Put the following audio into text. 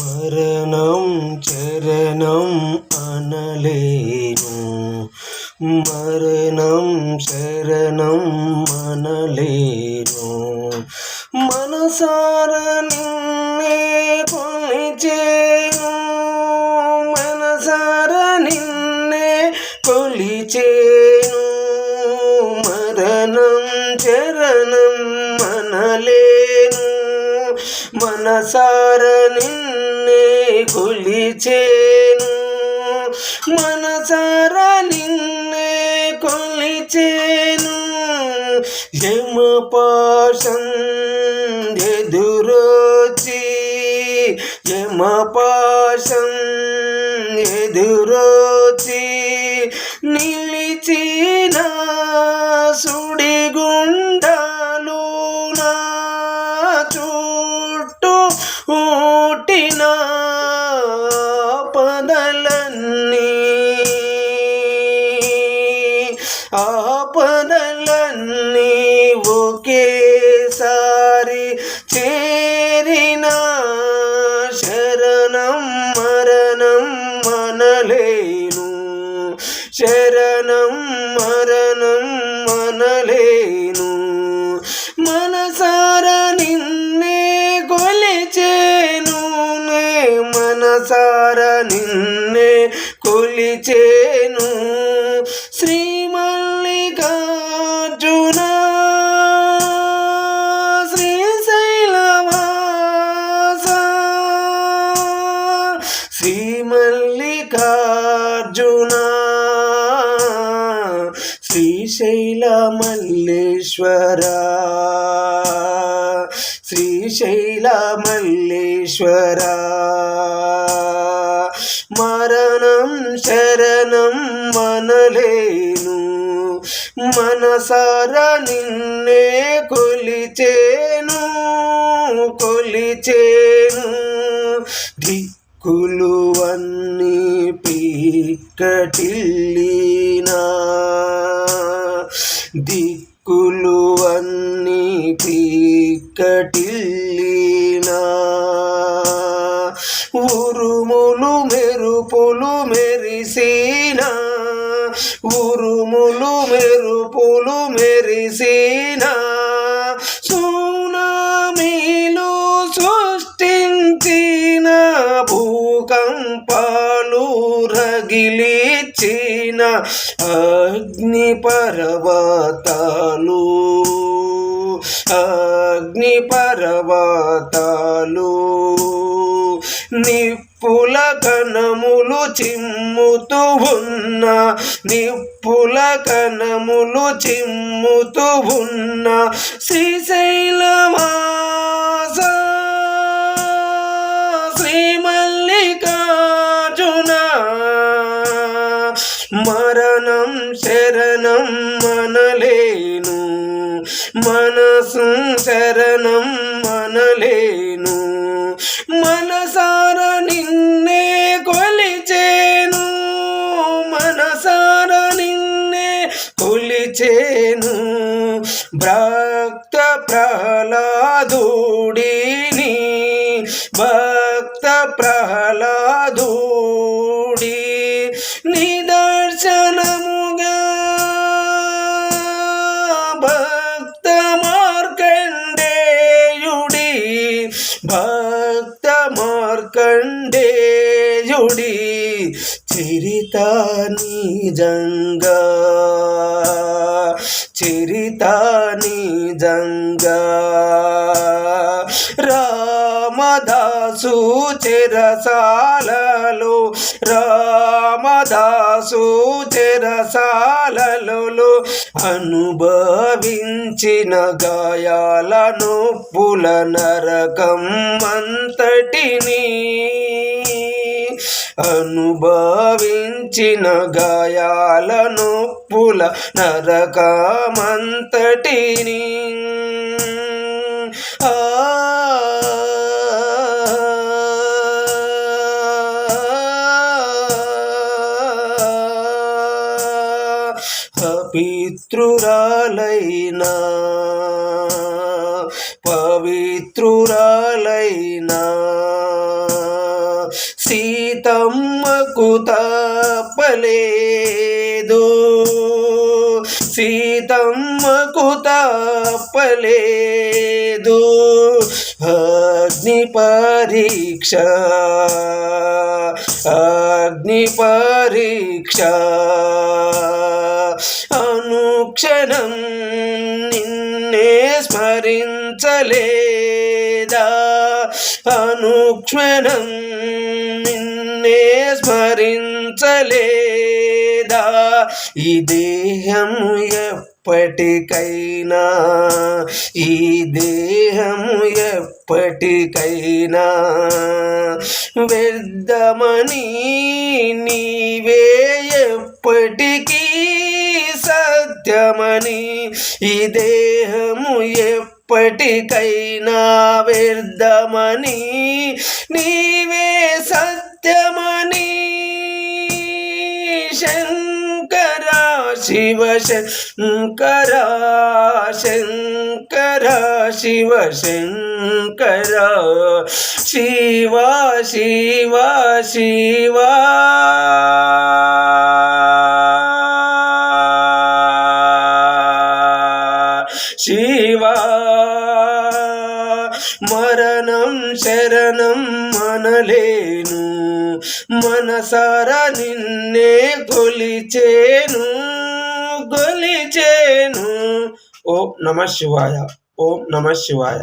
మరణం చరణం అనలేను. మరణం శరణం అనలేను. మనసార నిన్నే కొలిచేను. మనసార నిన్నే కొలిచేను. మరణం చరణం మనలేను మనసార నిన్నే కొలిచేను మనసార నిన్నే కొలిచేను యమ పాశం ఎదురొచ్చి యమ పాశం ఎదురొచ్చి పదలన్నీ ఆపదలన్నీ ఒకేసారి చేరిన శరణం మరణం మనలేను. శరణం మనసార నిన్నే కొలిచేను. శ్రీమల్లికార్జున శ్రీశైలవాస శ్రీమల్లికార్జున శ్రీశైల మల్లేశ్వరా శ్రీశైల మల్లేశ్వర మరణం శరణం మనలేను. మనసార నిన్నే కొలిచేను కొలిచేను. దిక్కులు అన్నీ పీకటిల్లినా. దిక్కులు ఉరుములు మెరుపులు మెరిసిన ఉరుములు మెరుపులు మెరిసిన సునామీలు సృష్టించిన భూ భూకంపాలు రగిలిచిన అగ్ని పర్వతాలు అగ్ని పర్వతాలు నిప్పుల కణములు చిమ్ముతూ ఉన్న నిప్పుల కణములు చిమ్ముతూ ఉన్న శ్రీశైలమా శరణం మనలేను. మనసు శరణం మనలేను. మనసార నిన్నే కొలిచేను. మనసార నిన్నే కొలిచేను. భక్త ప్రహ్లాదుడిని భక్త ప్రహ్లాదుడి నీ. భక్త మార్కండేయుడి చరిత నిజంగా చరిత నిజంగా. రా రామదాసు చెరసాలలో రామదాసు చెరసాలలో అనుభవించిన గాయాల నొప్పుల నరకం అంతటిని అనుభవించిన గాయాల నొప్పుల నరకమంతటిని ఆ పవిత్రురాలైనా పవిత్రురాలైనా సీతమ్మకు తప్పలేదు సీతమ్మకు తప్పలేదు అగ్ని పరీక్ష అగ్ని పరీక్ష క్షణం నిన్నే స్మరించలేదా? అనుక్షణం నిన్నే స్మరించలేదా? ఈ దేహం ఎప్పటికైనా ఈ దేహం ఎప్పటికైనా వ్యర్థమని నీవే ఎప్పటికీ సత్యమని ఈ దేహము ఎప్పటికైనా వ్యర్థమని నీవే సత్యమని శంకర శివ శంకర శంకర శివ శంకర శివ శివ శివ శివా కొలిచేను మనసారా నిన్నే కొలిచేను కొలిచేను ఓం నమ శివాయ ఓం నమ శివాయ.